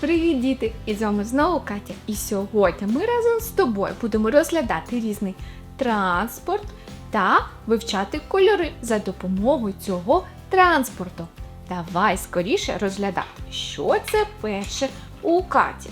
Привіт, діти! І з вами знову Катя. І сьогодні ми разом з тобою будемо розглядати різний транспорт та вивчати кольори за допомогою цього транспорту. Давай скоріше розглядати, що це перше у Каті.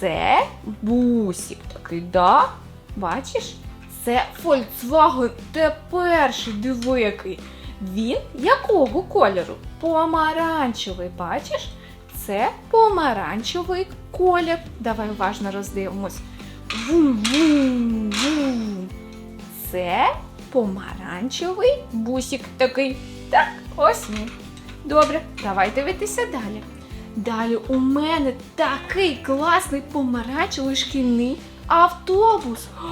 Це бусик такий, да? Бачиш? Це Volkswagen те перший, диви який. Він якого кольору? Помаранчевий, бачиш? Це помаранчевий колір. Давай уважно роздивимось. Вум-вум-вум. Це помаранчевий бусик такий. Так, ось він. Добре, давай дивитися далі. Далі у мене такий класний помаранчевий шкільний автобус. О,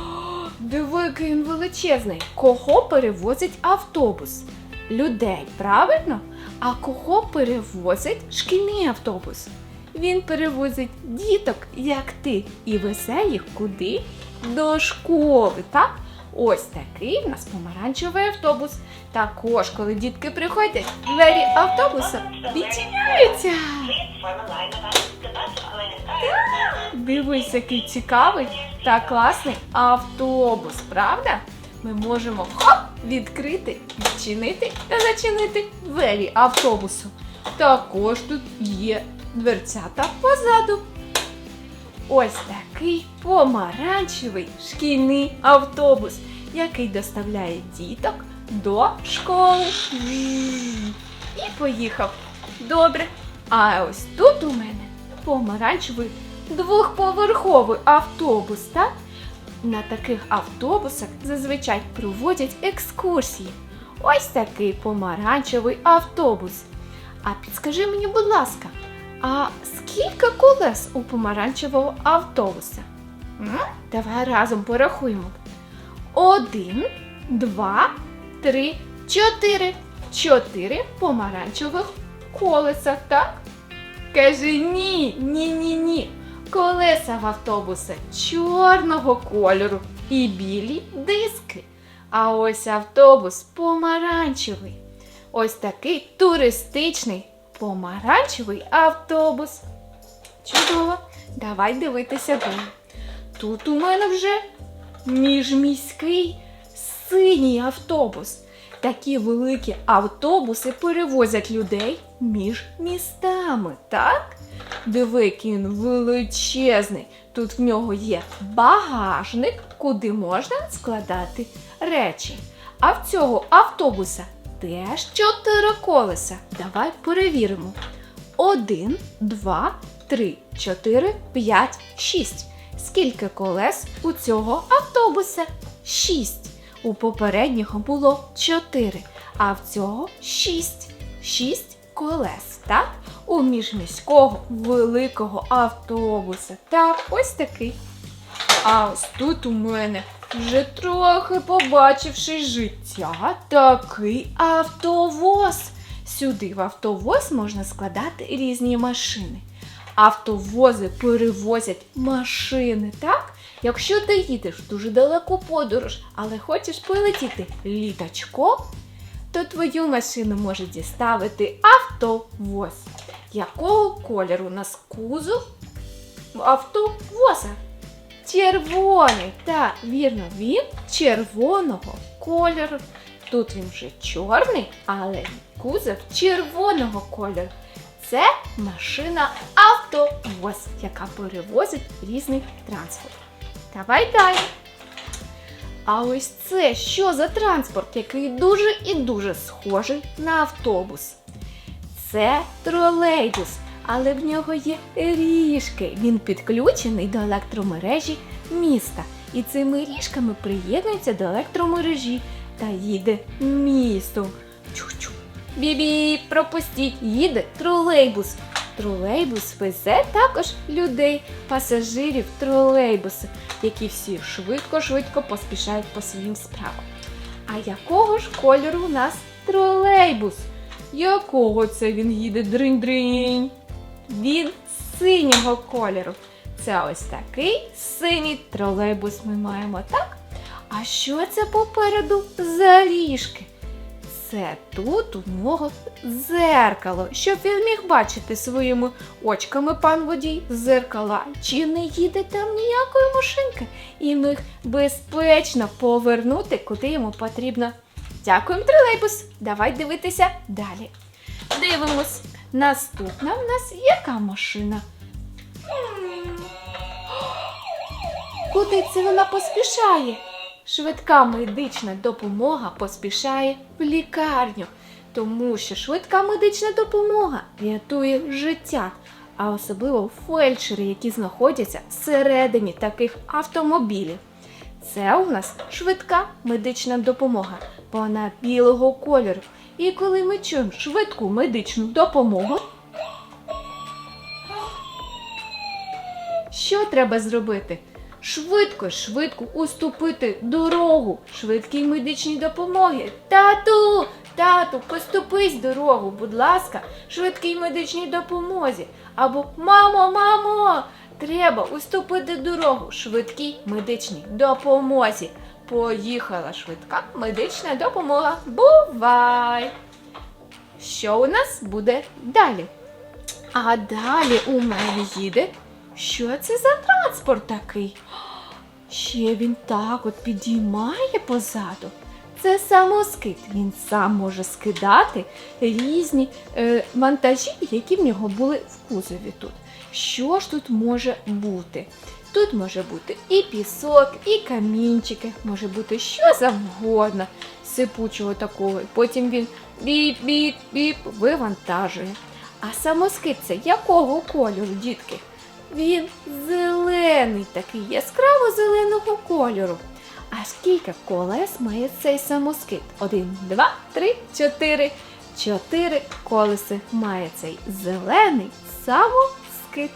Диви, який він величезний. Кого перевозить автобус? Людей, правильно? А кого перевозить шкільний автобус? Він перевозить діток, як ти, і везе їх куди? До школи, так? Ось такий в нас помаранчевий автобус. Також, коли дітки приходять, двері автобуса відчиняються. Дивись, який цікавий та класний автобус, правда? Ми можемо хоп, відкрити, відчинити та зачинити двері автобусу. Також тут є дверцята позаду. Ось такий помаранчевий шкільний автобус, який доставляє діток до школи. І поїхав. Добре. А ось тут у мене помаранчевий двохповерховий автобус, так? На таких автобусах зазвичай проводять екскурсії. Ось такий помаранчевий автобус. А підскажи мені, будь ласка, а скільки колес у помаранчевого автобуса? М? Давай разом порахуємо. Один, два, три, чотири. Чотири помаранчевих колеса, так? Каже ні, ні, ні, ні. Колеса в автобуса чорного кольору і білі диски. А ось автобус помаранчевий. Ось такий туристичний помаранчевий автобус. Чудово. Давай дивитися далі. Тут у мене вже міжміський синій автобус. Такі великі автобуси перевозять людей між містами, так? Диви, він величезний. Тут в нього є багажник, куди можна складати речі. А в цього автобуса теж чотири колеса. Давай перевіримо. Один, два, три, чотири, п'ять, шість. Скільки колес у цього автобуса? Шість. У попереднього було чотири, а в цього шість. Шість колес, так? У міжміського великого автобуса. Так, ось такий. А ось тут у мене, вже трохи побачивши життя, такий автовоз. Сюди в автовоз можна складати різні машини. Автовози перевозять машини, так? Якщо ти їдеш в дуже далеку подорож, але хочеш полетіти літачком, то твою машину може діставити автовоз. Якого кольору у нас кузов автовоза? Червоний, так, вірно, він червоного кольору. Тут він вже чорний, але кузов червоного кольору. Це машина автовоз, яка перевозить різний транспорт. Давай далі. А ось це що за транспорт, який дуже і дуже схожий на автобус? Це тролейбус, але в нього є ріжки. Він підключений до електромережі міста. І цими ріжками приєднується до електромережі та їде містом. Чу-чу. Бібі, пропустіть, їде тролейбус. Тролейбус везе також людей, пасажирів тролейбуса, які всі швидко-швидко поспішають по своїм справам. А якого ж кольору у нас тролейбус? Якого це він їде дринь-дринь? Він синього кольору. Це ось такий синій тролейбус ми маємо, так? А що це попереду за ріжки? Це тут у нього зеркало, щоб він міг бачити своїми очками пан водій зеркала, чи не їде там ніякої машинки, і міг безпечно повернути, куди йому потрібно. Дякуємо, тролейбус. Давай дивитися далі. Дивимось. Наступна в нас яка машина? Куди це вона поспішає? Швидка медична допомога поспішає в лікарню, тому що швидка медична допомога рятує життя, а особливо фельдшери, які знаходяться всередині таких автомобілів. Це у нас швидка медична допомога. Вона білого кольору. І коли ми чуємо швидку медичну допомогу, що треба зробити? Швидко, швидко уступити дорогу швидкій медичній допомогі. Тату, тату, поступись дорогу, будь ласка, швидкій медичній допомозі. Або мамо, мамо, треба уступити дорогу швидкій медичній допомозі. Поїхала швидка медична допомога. Бувай! Що у нас буде далі? А далі у мене їде. Що це за транспорт такий? Ще він так от підіймає позаду. Це самоскид. Він сам може скидати різні е, вантажі, які в нього були в кузові тут. Що ж тут може бути? Тут може бути і пісок, і камінчики, може бути що завгодно, сипучого такого. Потім він біп-біп-біп вивантажує. А самоскид це якого кольору, дітки? Він зелений, такий яскраво зеленого кольору. А скільки колес має цей самоскид? Один, два, три, чотири. Чотири колеси має цей зелений самоскид.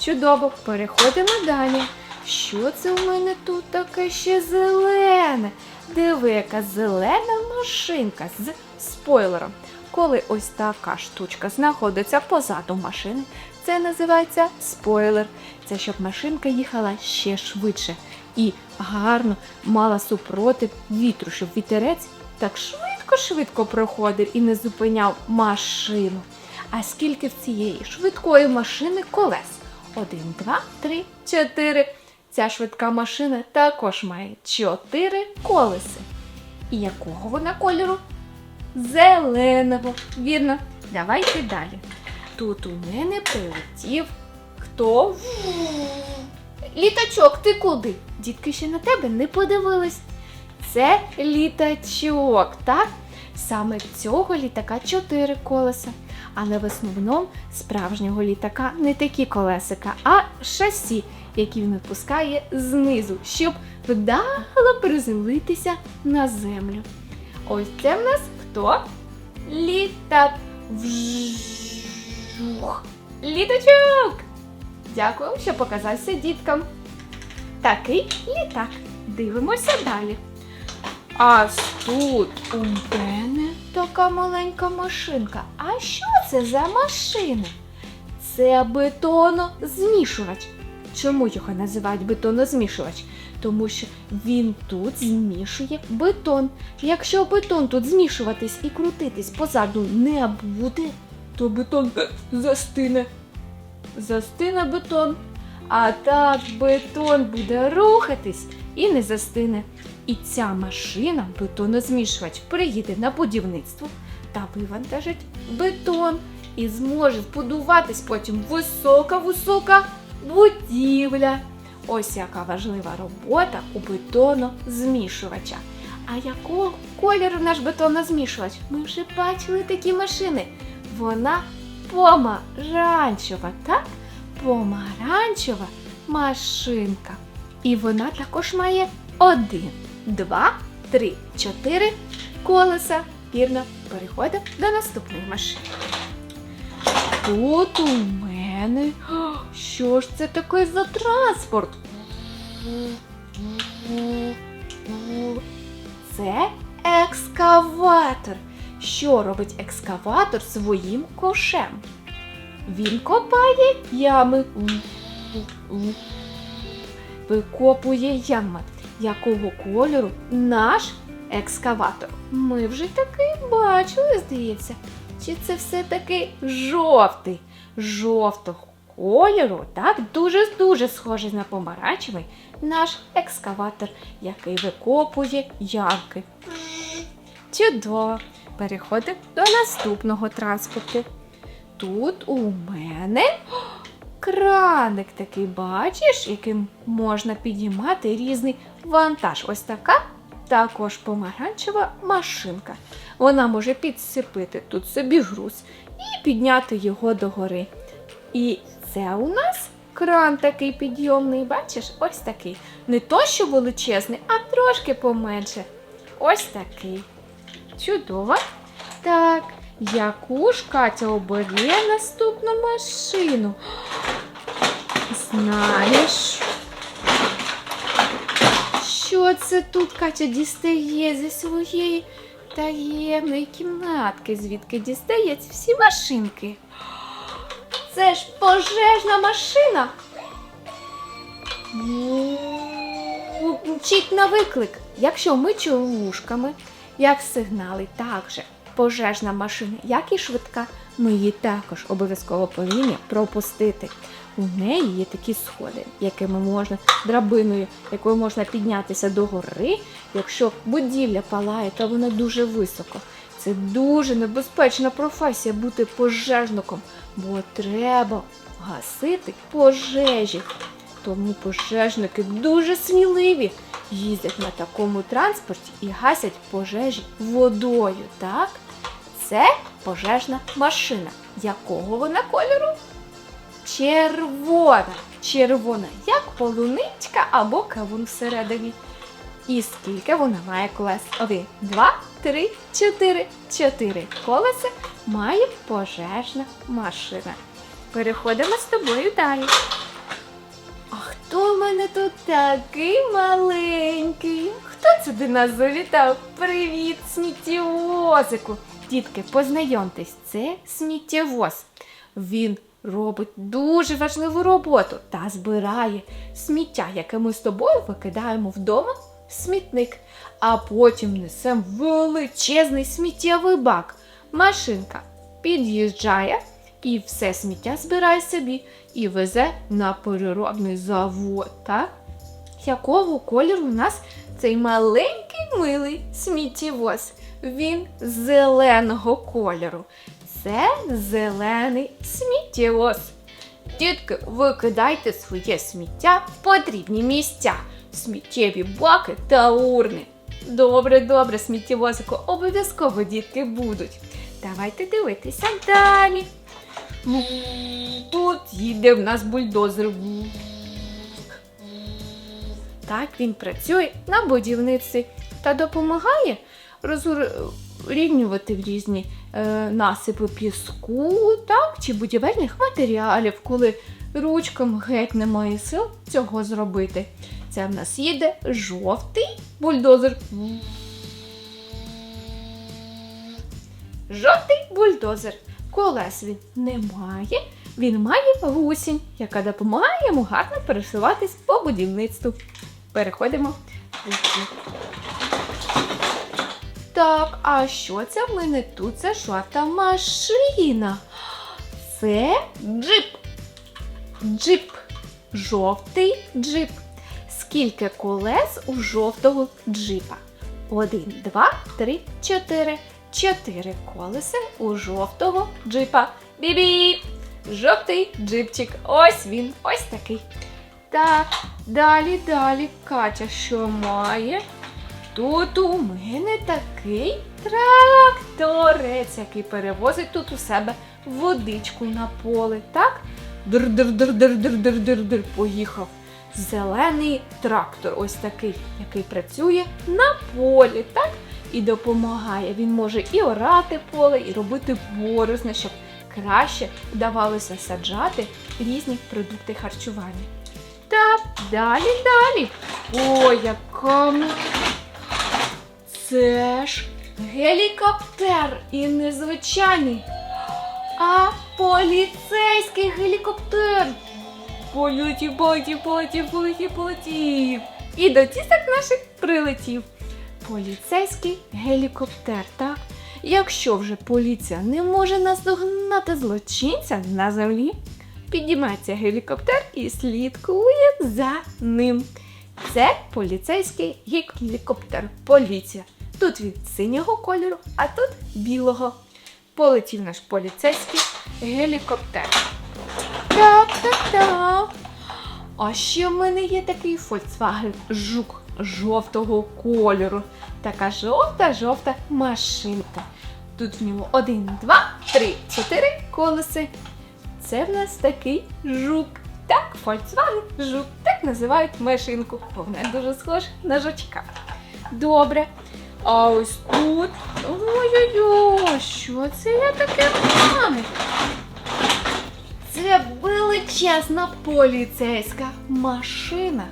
Чудово, переходимо далі. Що це у мене тут таке ще зелене? Диви, яка зелена машинка з спойлером. Коли ось така штучка знаходиться позаду машини, це називається спойлер. Це щоб машинка їхала ще швидше і гарно мала супротив вітру, щоб вітерець так швидко-швидко проходив і не зупиняв машину. А скільки в цієї швидкої машини колес? Один, два, три, чотири. Ця швидка машина також має чотири колеси. І якого вона кольору? Зеленого. Вірно. Давайте далі. Тут у мене прилетів хто? Літачок, ти куди? Дітки ще на тебе не подивились. Це літачок, так? Саме цього літака чотири колеса. Але в основному справжнього літака не такі колесика, а шасі, які він випускає знизу, щоб вдало приземлитися на землю. Ось це в нас хто? Літак. Вжух. Літачок! Дякую, що показався діткам. Такий літак. Дивимося далі. А тут у мене така маленька машинка. А що це за машина? Це бетонозмішувач. Чому його називають бетонозмішувач? Тому що він тут змішує бетон. Якщо бетон тут змішуватись і крутитись позаду не буде, то бетон застине. Застине бетон. А так бетон буде рухатись і не застине. І ця машина, бетонозмішувач, приїде на будівництво та вивантажить бетон і зможе збудуватись потім висока-висока будівля. Ось яка важлива робота у бетонозмішувача. А якого кольору наш бетонозмішувач? Ми вже бачили такі машини. Вона помаранчева, так? Помаранчева машинка. І вона також має один, два, три, чотири колеса. Вірно, переходимо до наступної машини. Тут у мене. Що ж це таке за транспорт? Це екскаватор. Що робить екскаватор своїм кошем? Він копає ями. Викопує ями. Якого кольору наш екскаватор. Ми вже такий бачили, здається. Чи це все-таки жовтий? Жовтого кольору, так, дуже-дуже схожий на помаранчевий наш екскаватор, який викопує ямки. Чудово! Переходимо до наступного транспорту. Тут у мене краник такий, бачиш, яким можна підіймати різний вантаж. Ось така також помаранчева машинка. Вона може підсипити тут собі груз і підняти його догори. І це у нас кран такий підйомний, бачиш, ось такий. Не то, що величезний, а трошки поменше. Ось такий. Чудово. Так, яку ж Катя обере наступну машину? Знаєш, що це тут Катя дістає зі своєї таємної кімнатки, звідки дістає ці всі машинки? Це ж пожежна машина. Мчить на виклик. Якщо ми чоловушками, як сигнали, так же пожежна машина, як і швидка, ми її також обов'язково повинні пропустити. У неї є такі сходи, якими можна драбиною, якою можна піднятися до гори. Якщо будівля палає, то вона дуже високо. Це дуже небезпечна професія бути пожежником, бо треба гасити пожежі. Тому пожежники дуже сміливі, їздять на такому транспорті і гасять пожежі водою. Так? Це пожежна машина. Якого вона кольору? Червона. Червона, як полуничка або кавун всередині. І скільки вона має колес? Один, два, три, чотири. Чотири колеса має пожежна машина. Переходимо з тобою далі. А хто в мене тут такий маленький? Хто це до нас завітав? Привіт, сміттєвозику! Дітки, познайомтесь, це сміттєвоз. Він робить дуже важливу роботу та збирає сміття, яке ми з тобою викидаємо вдома в смітник, а потім несемо величезний сміттєвий бак. Машинка під'їжджає і все сміття збирає собі і везе на переробний завод. Так? Якого кольору у нас цей маленький милий сміттєвоз? Він зеленого кольору. Це зелений сміттєвоз. Дітки, викидайте своє сміття в потрібні місця, сміттєві баки та урни. Добре, добре, сміттєвозику, обов'язково дітки будуть. Давайте дивитися далі. Тут їде в нас бульдозер. Так, він працює на будівниці та допомагає розрівнювати в різні е, насипи піску, так, чи будівельних матеріалів, коли ручкам геть немає сил цього зробити. Це в нас їде жовтий бульдозер. Жовтий бульдозер. Колес він не має, він має гусінь, яка допомагає йому гарно пересуватись по будівництву. Переходимо. Так, а що це в мене тут? Це жовта машина. Це джип. Джип. Жовтий джип. Скільки колес у жовтого джипа? Один, два, три, чотири. Чотири колеса у жовтого джипа. Бібі! Жовтий джипчик. Ось він, ось такий. Так, далі, далі, Катя, що має? Тут у мене такий тракторець, який перевозить тут у себе водичку на поле. Так? Др-др-др-др-др-др-др-др. Поїхав. Зелений трактор, ось такий, який працює на полі, так? І допомагає. Він може і орати поле, і робити борозни, щоб краще вдавалося саджати різні продукти харчування. Так, далі, далі. Ой, яка м- це ж гелікоптер і незвичайний, а поліцейський гелікоптер. Полетів, полетів, полетів, полетів, полетів. І до тісок наших прилетів. поліцейський гелікоптер, так? Якщо вже поліція не може наздогнати злочинця на землі, підіймається гелікоптер і слідкує за ним. Це поліцейський гелікоптер. Поліція. Тут він синього кольору, а тут білого. Полетів наш поліцейський гелікоптер. Так, так, так. А ще в мене є такий Volkswagen Жук жовтого кольору. Така жовта-жовта машинка. Тут в ньому один, два, три, чотири колеси. Це в нас такий жук. Так, Volkswagen жук. Так називають машинку. бо Вона дуже схожа на жучка. Добре. А ось тут. Ой-ой-ой, що це я таке маю? Це величезна поліцейська машина.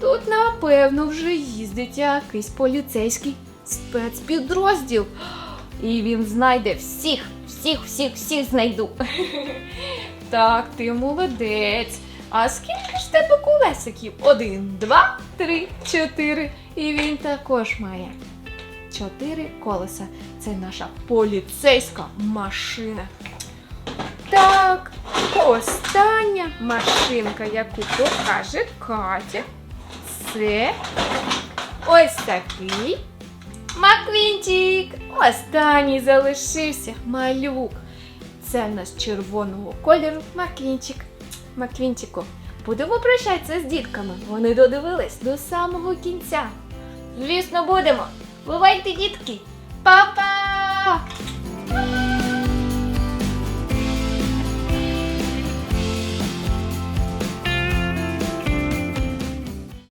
Тут, напевно, вже їздить якийсь поліцейський спецпідрозділ. І він знайде всіх, всіх, всіх, всіх знайду. Так, ти молодець. А скільки ж тебе колесиків? Один, два, три, чотири. І він також має чотири колеса. Це наша поліцейська машина. Так, остання машинка, яку покаже Катя. Це ось такий Маквінчик. Останній залишився малюк. Це в нас червоного кольору Маквінчик. Маквінчику, будемо прощатися з дітками. Вони додивились до самого кінця. Звісно, будемо. Бувайте, дітки! Па-па!